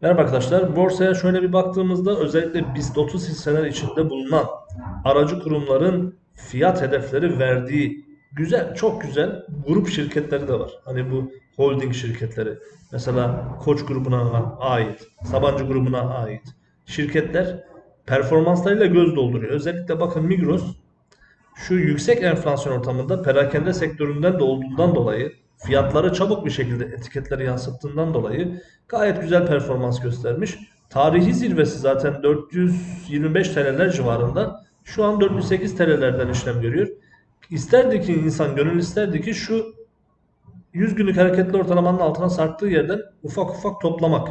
Merhaba arkadaşlar. Borsaya şöyle bir baktığımızda özellikle BIST 30 hisseler içinde bulunan aracı kurumların fiyat hedefleri verdiği güzel, çok güzel grup şirketleri de var. Hani bu holding şirketleri. Mesela Koç grubuna ait, Sabancı grubuna ait şirketler performanslarıyla göz dolduruyor. Özellikle bakın Migros şu yüksek enflasyon ortamında perakende sektöründen de olduğundan dolayı fiyatları çabuk bir şekilde etiketlere yansıttığından dolayı gayet güzel performans göstermiş. Tarihi zirvesi zaten 425 TL'ler civarında. Şu an 408 TL'lerden işlem görüyor. İsterdi ki insan gönül isterdi ki şu 100 günlük hareketli ortalamanın altına sarktığı yerden ufak ufak toplamak.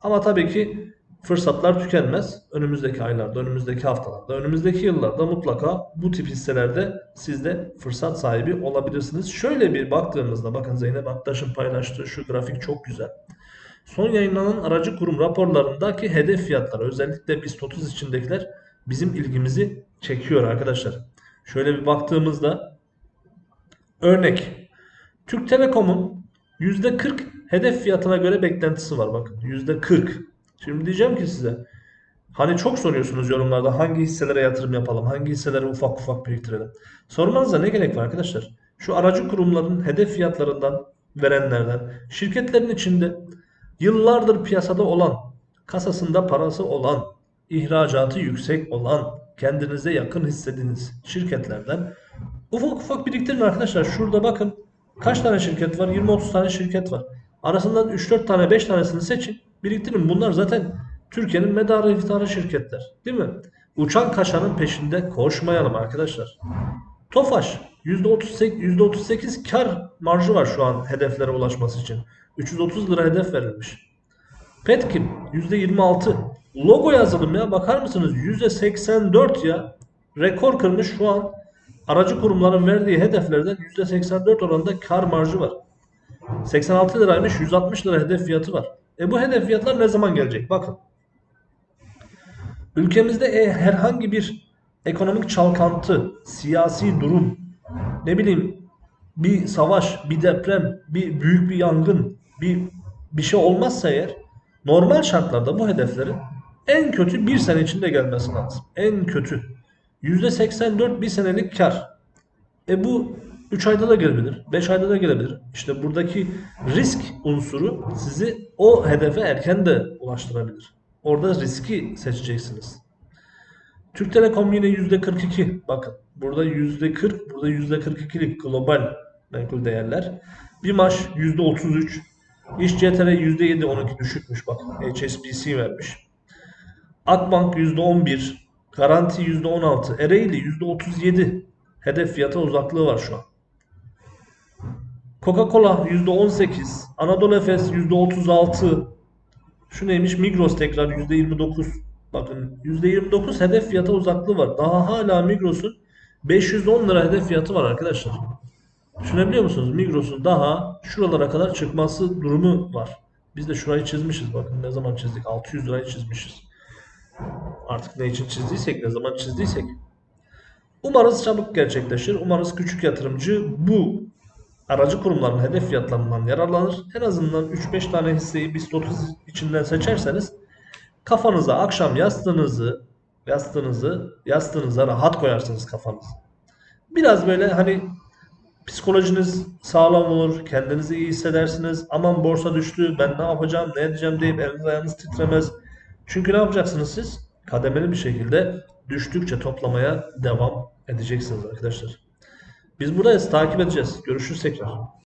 Ama tabii ki fırsatlar tükenmez. Önümüzdeki aylarda, önümüzdeki haftalarda, önümüzdeki yıllarda mutlaka bu tip hisselerde siz de fırsat sahibi olabilirsiniz. Şöyle bir baktığımızda bakın Zeynep Aktaş'ın paylaştığı şu grafik çok güzel. Son yayınlanan aracı kurum raporlarındaki hedef fiyatlar özellikle BIST 30 içindekiler bizim ilgimizi çekiyor arkadaşlar. Şöyle bir baktığımızda örnek Türk Telekom'un %40 hedef fiyatına göre beklentisi var bakın. %40. Şimdi diyeceğim ki size hani çok soruyorsunuz yorumlarda hangi hisselere yatırım yapalım, hangi hisselere ufak ufak biriktirelim. Sormanıza ne gerek var arkadaşlar? Şu aracı kurumların hedef fiyatlarından verenlerden, şirketlerin içinde yıllardır piyasada olan, kasasında parası olan, ihracatı yüksek olan, kendinize yakın hissettiğiniz şirketlerden ufak ufak biriktirin arkadaşlar. Şurada bakın kaç tane şirket var? 20-30 tane şirket var. Arasından 3-4 tane 5 tanesini seçin. Biriktirin. Bunlar zaten Türkiye'nin medarı iftiharı şirketler. Değil mi? Uçan kaşanın peşinde koşmayalım arkadaşlar. Tofaş %38, %38 kar marjı var şu an hedeflere ulaşması için. 330 lira hedef verilmiş. Petkim %26. Logo yazılım ya bakar mısınız? %84 ya. Rekor kırmış şu an. Aracı kurumların verdiği hedeflerden %84 oranında kar marjı var. 86 liraymış 160 lira hedef fiyatı var. E bu hedef fiyatlar ne zaman gelecek? Bakın. Ülkemizde e, herhangi bir ekonomik çalkantı, siyasi durum, ne bileyim bir savaş, bir deprem, bir büyük bir yangın, bir bir şey olmazsa eğer normal şartlarda bu hedeflerin en kötü bir sene içinde gelmesi lazım. En kötü. %84 bir senelik kar. E bu 3 ayda da gelebilir, 5 ayda da gelebilir. İşte buradaki risk unsuru sizi o hedefe erken de ulaştırabilir. Orada riski seçeceksiniz. Türk Telekom yine %42. Bakın burada %40, burada %42'lik global menkul değerler. BİMAŞ %33. İş CTR %7, 12 düşükmüş bak. HSBC vermiş. Akbank %11. Garanti %16. Ereğli %37. Hedef fiyata uzaklığı var şu an. Coca-Cola %18. Anadolu Efes %36. Şu neymiş? Migros tekrar %29. Bakın %29 hedef fiyata uzaklığı var. Daha hala Migros'un 510 lira hedef fiyatı var arkadaşlar. Düşünebiliyor musunuz? Migros'un daha şuralara kadar çıkması durumu var. Biz de şurayı çizmişiz. Bakın ne zaman çizdik? 600 lirayı çizmişiz. Artık ne için çizdiysek, ne zaman çizdiysek. Umarız çabuk gerçekleşir. Umarız küçük yatırımcı bu aracı kurumların hedef fiyatlarından yararlanır. En azından 3-5 tane hisseyi BIST 30 içinden seçerseniz kafanıza akşam yastığınızı yastığınızı yastığınıza rahat koyarsınız kafanızı. Biraz böyle hani psikolojiniz sağlam olur, kendinizi iyi hissedersiniz. Aman borsa düştü, ben ne yapacağım, ne edeceğim deyip eliniz ayağınız titremez. Çünkü ne yapacaksınız siz? Kademeli bir şekilde düştükçe toplamaya devam edeceksiniz arkadaşlar. Biz buradayız, takip edeceğiz. Görüşürüz tekrar.